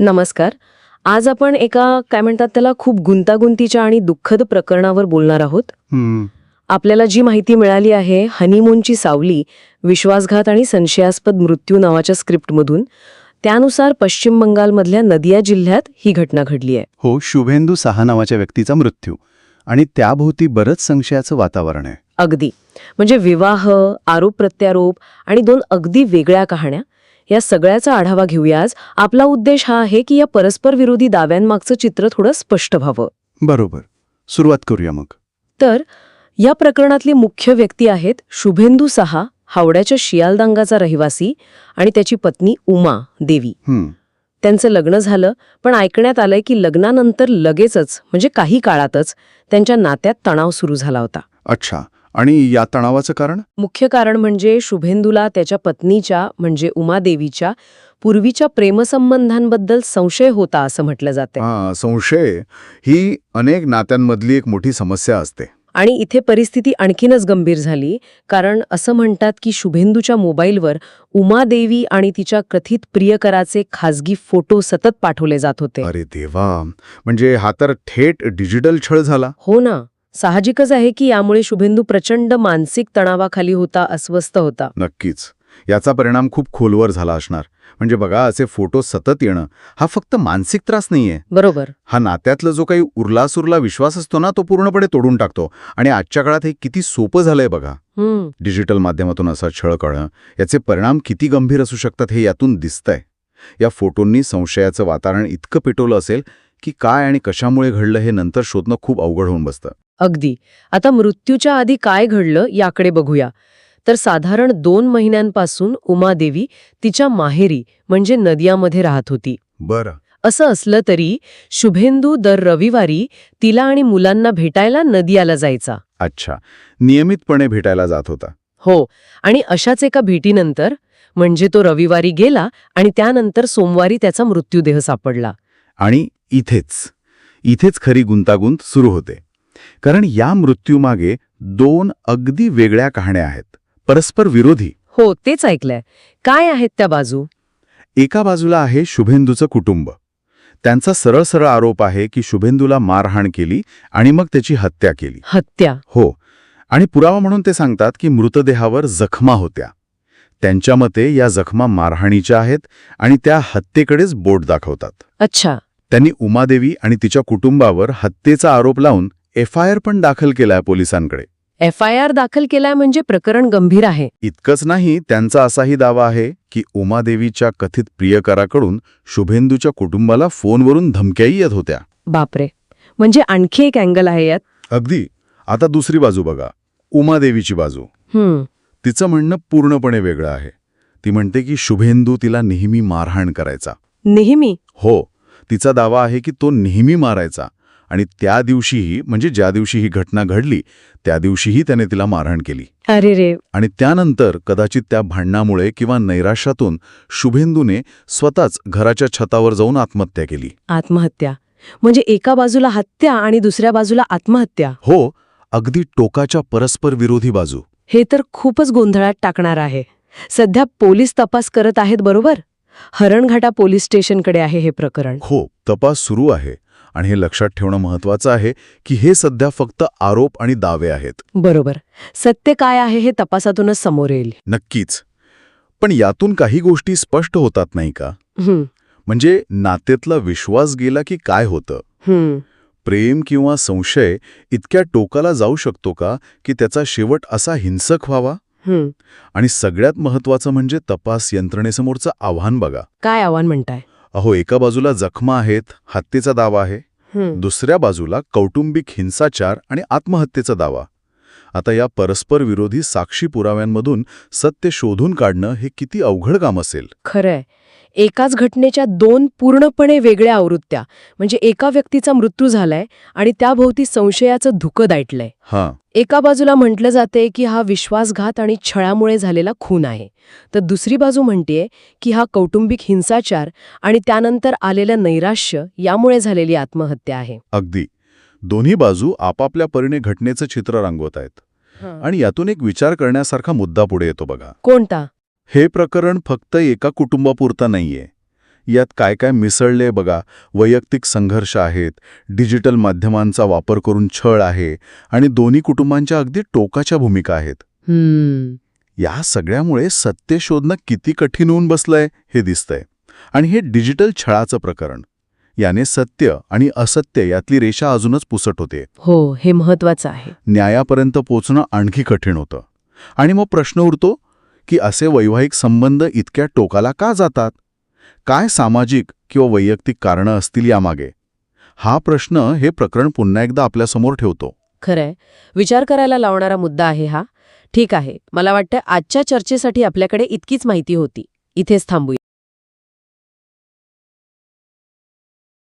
नमस्कार. आज आपण एका काय म्हणतात त्याला खूप गुंतागुंतीच्या आणि दुःखद प्रकरणावर बोलणार आहोत. आपल्याला जी माहिती मिळाली आहे हनीमूनची सावली विश्वासघात आणि संशयास्पद मृत्यू नावाच्या स्क्रिप्टमधून त्यानुसार पश्चिम बंगालमधल्या नदिया जिल्ह्यात ही घटना घडली आहे. हो शुभेंदू साहा नावाच्या व्यक्तीचा मृत्यू आणि त्याभोवती बरंच संशयाचं वातावरण आहे. अगदी. म्हणजे विवाह आरोप प्रत्यारोप आणि दोन अगदी वेगळ्या कहाण्या. या सगळ्याचा आढावा घेऊया आज आपला उद्देश हा आहे की या परस्पर विरोधी दाव्यांमागचं चित्र थोडं स्पष्ट व्हावं. बरोबर. सुरुवात करूया मग. तर या प्रकरणातली मुख्य व्यक्ती आहेत शुभेंदू सहा हावड्याच्या शियालदांगाचा रहिवासी आणि त्याची पत्नी उमा देवी. त्यांचं लग्न झालं पण ऐकण्यात आलंय की लग्नानंतर लगेचच म्हणजे काही काळातच त्यांच्या नात्यात तणाव सुरू झाला होता. अच्छा. आणि या तणावाचं कारण? मुख्य कारण म्हणजे शुभेंदूला त्याच्या पत्नीच्या म्हणजे उमादेवीच्या पूर्वीच्या प्रेमसंबंधांबद्दल संशय होता असं म्हटलं जाते हा संशय ही अनेक नात्यांमधली एक मोठी समस्या असते. आणि इथे परिस्थिती आणखीनच गंभीर झाली कारण असं म्हणतात की शुभेंदूच्या मोबाईलवर उमादेवी आणि तिच्या कथित प्रियकराचे खासगी फोटो सतत पाठवले जात होते. अरे देवा! म्हणजे हा तर थेट डिजिटल छळ झाला. हो ना. साहजिकच आहे की यामुळे शुभेंदू प्रचंड मानसिक तणावाखाली होता अस्वस्थ होता. नक्कीच. याचा परिणाम खूप खोलवर झाला असणार. म्हणजे बघा असे फोटो सतत येणं हा फक्त मानसिक त्रास नाहीये. बरोबर. हा नात्यातला जो काही उरलासुरला विश्वास असतो ना तो पूर्णपणे तोडून टाकतो. आणि आजच्या काळात हे किती सोपं झालंय बघा. डिजिटल माध्यमातून असा छळ कळणं याचे परिणाम किती गंभीर असू शकतात हे यातून दिसतंय. या फोटोंनी संशयाचं वातावरण इतकं पेटवलं असेल की काय आणि कशामुळे घडलं हे नंतर शोधणं खूप अवघड होऊन बसतं. अगदी. आता मृत्यूच्या आधी काय घडलं याकडे बघूया. तर साधारण दोन महिन्यांपासून उमादेवी तिच्या माहेरी म्हणजे नदियामध्ये राहत होती. बरं. असं असलं तरी शुभेंदू दर रविवारी तिला आणि मुलांना भेटायला नदियाला जायचा. अच्छा. नियमितपणे भेटायला जात होता. हो. आणि अशाच एका भेटीनंतर म्हणजे तो रविवारी गेला आणि त्यानंतर सोमवारी त्याचा मृत्यूदेह सापडला. आणि इथेच इथेच खरी गुंतागुंत सुरू होते. कारण या मृत्यूमागे दोन अगदी वेगळ्या कहाण्या आहेत. परस्पर विरोधी. हो तेच ऐकलंय. काय आहेत त्या बाजू? एका बाजूला आहे शुभेंदूचं कुटुंब. त्यांचा सरळ सरळ आरोप आहे की शुभेंदूला मारहाण केली आणि मग त्याची हत्या केली. हत्या. हो. आणि पुरावा म्हणून ते सांगतात की मृतदेहावर जखमा होत्या. त्यांच्या मते या जखमा मारहाणीच्या आहेत आणि त्या हत्येकडेच बोट दाखवतात. अच्छा. त्यांनी उमादेवी आणि तिच्या कुटुंबावर हत्येचा आरोप लावून एफ आय आर पण दाखल केलाय पोलिसांकडे. एफ आय आर दाखल केलाय म्हणजे प्रकरण गंभीर आहे. इतकंच नाही त्यांचा असाही दावा आहे की उमादेवीच्या कथित प्रियकराकडून शुभेंदूच्या कुटुंबाला फोनवरून धमक्याही येत होत्या. बापरे. म्हणजे आणखी एक अँगल आहे यात? अगदी. आता दुसरी बाजू बघा. उमादेवीची बाजू. हम्म. तिचं म्हणणं पूर्णपणे वेगळं आहे. ती म्हणते की शुभेंदू तिला नेहमी मारहाण करायचा. नेहमी? हो. तिचा दावा आहे की तो नेहमी मारायचा. आणि त्या दिवशीही म्हणजे ज्या दिवशी ही घटना घडली त्या दिवशीही त्याने तिला मारहाण केली. अरे रे. आणि त्यानंतर कदाचित त्या भांडणामुळे किंवा नैराश्यातून शुभेंदूने स्वतःच घराच्या छतावर जाऊन आत्महत्या केली. आत्महत्या. म्हणजे एका बाजूला हत्या आणि दुसऱ्या बाजूला आत्महत्या? हो अगदी टोकाच्या परस्पर विरोधी बाजू. हे तर खूपच गोंधळात टाकणार आहे. सध्या पोलीस तपास करत आहेत बरोबर? हरणघाटा पोलीस स्टेशनकडे आहे हे प्रकरण. हो तपास सुरू आहे. आणि हे लक्षात ठेवणं महत्वाचं आहे की हे सध्या फक्त आरोप आणि दावे आहेत. बरोबर. सत्य काय आहे हे तपासातूनच समोर येईल. नक्कीच. पण यातून काही गोष्टी स्पष्ट होतात नाही का? म्हणजे नात्यातला विश्वास गेला की काय होतं? प्रेम किंवा संशय इतक्या टोकाला जाऊ शकतो का की त्याचा शेवट असा हिंसक व्हावा. आणि सगळ्यात महत्वाचं म्हणजे तपास यंत्रणेसमोरचं आव्हान बघा. काय आव्हान म्हणताय? अहो एका बाजूला जखमा आहेत हत्येचा दावा आहे. दुसऱ्या बाजूला कौटुंबिक हिंसाचार आणि आत्महत्येचा दावा. आता या परस्पर विरोधी साक्षी पुराव्यांमधून सत्य शोधून काढणं हे किती अवघड काम असेल. खरंय. एकाच घटनेच्या दोन पूर्णपणे वेगळ्या आवृत्त्या म्हणजे एका व्यक्तीचा मृत्यू झालाय आणि त्याभोवती संशयाचं धुकं दाटलंय. हां. एका बाजूला म्हटलं जाते की हा विश्वासघात आणि छळामुळे झालेला खून आहे. तर दुसरी बाजू म्हणतेय की हा कौटुंबिक हिंसाचार आणि त्यानंतर आलेलं नैराश्य यामुळे झालेली आत्महत्या आहे. अगदी. दोन्ही बाजू आपापल्या परीने घटनेचं चित्र रंगवत आहेत. आणि यातून एक विचार करण्यासारखा मुद्दा पुढे येतो बघा. कोणता? हे प्रकरण फक्त एका कुटुंबापुरतं नाहीये. यात काय काय मिसळले बघा. वैयक्तिक संघर्ष आहेत डिजिटल माध्यमांचा वापर करून छळ आहे आणि दोन्ही कुटुंबांच्या अगदी टोकाच्या भूमिका आहेत. या सगळ्यामुळे सत्य शोधणं किती कठीण होऊन बसलंय हे दिसतंय. आणि हे डिजिटल छळाचं प्रकरण. याने सत्य आणि असत्य यातली रेषा अजूनच पुसट होते. हो हे महत्वाचं आहे. न्यायापर्यंत पोचणं आणखी कठीण होतं. आणि मग प्रश्न उरतो की असे वैवाहिक संबंध इतक्या टोकाला का जातात? काय सामाजिक किंवा वैयक्तिक कारणं असतील यामागे? हा प्रश्न हे प्रकरण पुन्हा एकदा आपल्यासमोर ठेवतो. खरंय. विचार करायला लावणारा मुद्दा आहे हा. ठीक आहे. मला वाटतं आजच्या चर्चेसाठी आपल्याकडे इतकीच माहिती होती. इथेच थांबूया.